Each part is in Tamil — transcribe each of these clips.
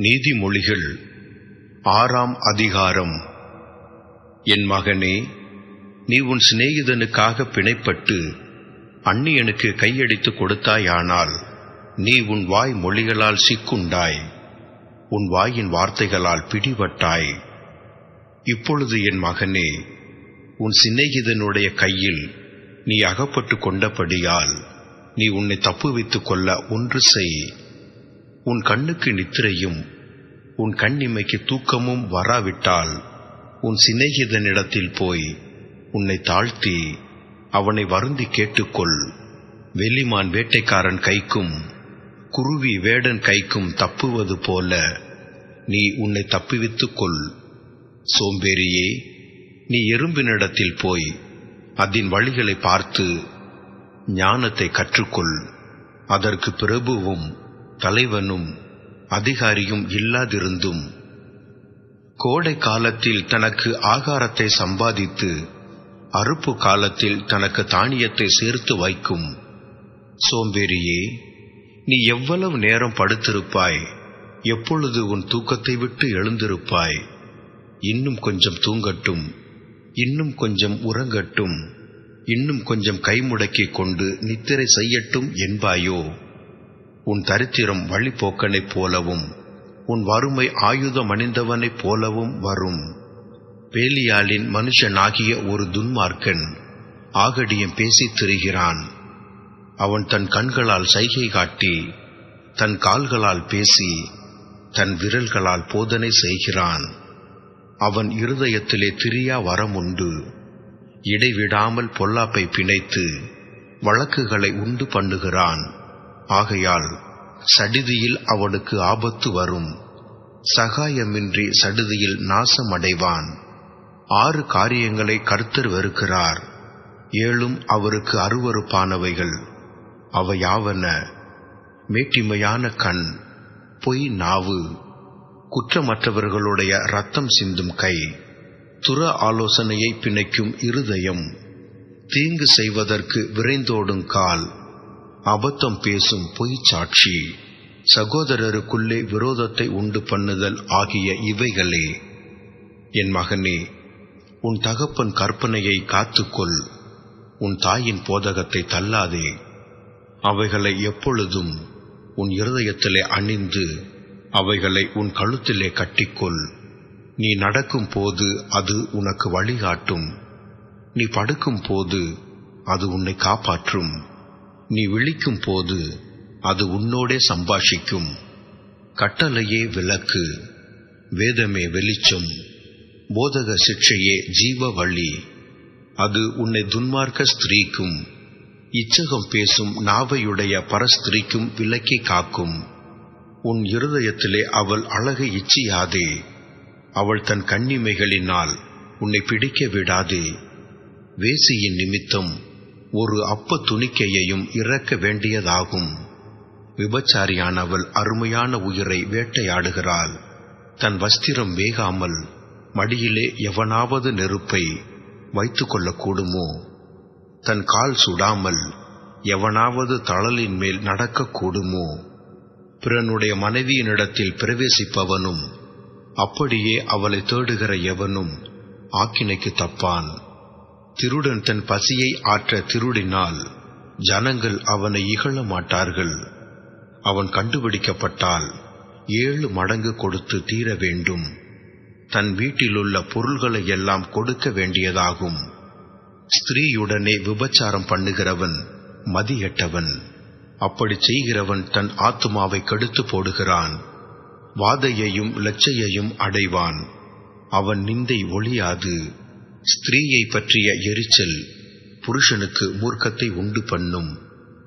நீதிமொழிகள். ஆறாம் அதிகாரம். என் மகனே நீ உன் சிநேகிதனுக்காக பிணைப்பட்டு அந்நியனுக்கு கையடித்து கொடுத்தாயானால் நீ உன் வாய் மொழிகளால் சிக்குண்டாய் உன் வாயின் வார்த்தைகளால் பிடிபட்டாய். இப்பொழுது என் மகனே உன் சிநேகிதனுடைய கையில் நீ அகப்பட்டு கொண்டபடியால் நீ உன்னை தப்புவித்துக் கொள்ள ஒன்று செய். உன் கண்ணுக்கு நித்திரையும் உன் கண்ணிமைக்கு தூக்கமும் வராவிட்டால் உன் சிநேகிதனிடத்தில் போய் உன்னை தாழ்த்தி அவனை வருந்தி கேட்டுக்கொள். வெளிமான் வேட்டைக்காரன் கைக்கும் குருவி வேடன் கைக்கும் தப்புவது போல நீ உன்னை தப்புவித்துக் கொள் சோம்பேறியே நீ எறும்பினிடத்தில் போய் அதன் வழிகளை பார்த்து ஞானத்தை கற்றுக்கொள். அதற்கு பிரபுவும் தலைவனும் அதிகாரியும் இல்லாதிருந்தும் கோடை காலத்தில் தனக்கு ஆகாரத்தை சம்பாதித்து அறுப்பு காலத்தில் தனக்கு தானியத்தை சேர்த்து வைக்கும். சோம்பேறியே நீ எவ்வளவு நேரம் படுத்திருப்பாய்? எப்பொழுது உன் தூக்கத்தை விட்டு எழுந்திருப்பாய்? இன்னும் கொஞ்சம் தூங்கட்டும் இன்னும் கொஞ்சம் உறங்கட்டும் இன்னும் கொஞ்சம் கைமுடக்கிக் கொண்டு நித்திரை செய்யட்டும் என்பாயோ? உன் தரித்திரம் வழிபோக்கனைப் போலவும் உன் வறுமை ஆயுதம் அணிந்தவனைப் போலவும் வரும். பேலியாளின் மனுஷனாகிய ஒரு துன்மார்க்கன் ஆகடியம் பேசித் திரிகிறான். அவன் தன் கண்களால் சைகை காட்டி தன் கால்களால் பேசி தன் விரல்களால் போதனை செய்கிறான். அவன் இருதயத்திலே திரியா வரம் உண்டு இடைவிடாமல் பொல்லாப்பை பிணைத்து வழக்குகளை உண்டு பண்ணுகிறான். ஆகையால் சடிதியில் அவனுக்கு ஆபத்து வரும். சகாயமின்றி சடுதியில் நாசமடைவான். ஆறு காரியங்களை கர்த்தர் வெறுக்கிறார். ஏழும் அவருக்கு அருவறுப்பானவைகள் அவையாவன மேட்டிமையான கண் பொய் நாவு. குற்றமற்றவர்களுடைய ரத்தம் சிந்தும் கை. துற ஆலோசனையை பிணைக்கும் இருதயம். தீங்கு செய்வதற்கு விரைந்தோடும் கால். அபத்தம் பேசும் பொய் சாட்சி சகோதரருக்குள்ளே விரோதத்தை உண்டு பண்ணுதல் ஆகிய இவைகளே. என் மகனே உன் தகப்பன் கற்பனையை காத்துக்கொள். உன் தாயின் போதகத்தை தள்ளாதே. அவைகளை எப்பொழுதும் உன் இருதயத்திலே அணிந்து அவைகளை உன் கழுத்திலே கட்டிக்கொள். நீ நடக்கும் போது அது உனக்கு வழிகாட்டும். நீ படுக்கும் போது அது உன்னை காப்பாற்றும். நீ விழிக்கும் போது அது உன்னோடே சம்பாஷிக்கும். கட்டளையே விளக்கு வேதமே வெளிச்சம் போதக சிக்ஷையே ஜீவ வழி. அது உன்னை துன்மார்க்க ஸ்திரீக்கும் இச்சகம் பேசும் நாவையுடைய பரஸ்திரீக்கும் விலக்கி காக்கும். உன் இருதயத்திலே அவள் அழகை இச்சியாதே அவள் தன் கண்ணிமைகளினால் உன்னை பிடிக்க விடாதே. வேசியின் நிமித்தம் ஒரு அப்ப துணிக்கையையும் இறக்க வேண்டியதாகும். விபச்சாரியானவள் அருமையான உயிரை வேட்டையாடுகிறாள். தன் வஸ்திரம் வேகாமல் மடியிலே எவனாவது நெருப்பை வைத்துக் கொள்ளக்கூடுமோ? தன் கால் சுடாமல் எவனாவது தளலின் மேல் நடக்கக்கூடுமோ? பிறனுடைய மனைவியினிடத்தில் பிரவேசிப்பவனும் அப்படியே அவளை தேடுகிற எவனும் ஆக்கினைக்கு தப்பான். திருடன் தன் பசியை ஆற்ற திருடினால் ஜனங்கள் அவனை இகழ மாட்டார்கள். அவன் கண்டுபிடிக்கப்பட்டால் ஏழு மடங்கு கொடுத்து தீர வேண்டும். தன் வீட்டிலுள்ள பொருள்களை எல்லாம் கொடுக்க வேண்டியதாகும். ஸ்திரீயுடனே விபச்சாரம் பண்ணுகிறவன் மதியட்டவன். அப்படி செய்கிறவன் தன் ஆத்துமாவை கெடுத்து போடுகிறான். வாதையையும் லட்சையையும் அடைவான். அவன் நிந்தை ஒளியாது ஸ்திரீயை பற்றிய எரிச்சல் புருஷனுக்கு மூர்க்கத்தை உண்டு பண்ணும்.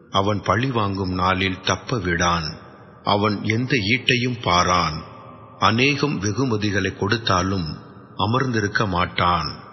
அவன் பழி வாங்கும் நாளில் தப்ப விடான். அவன் எந்த ஈட்டையும் பாரான். அநேகம் வெகுமதிகளை கொடுத்தாலும் அமர்ந்திருக்க மாட்டான்.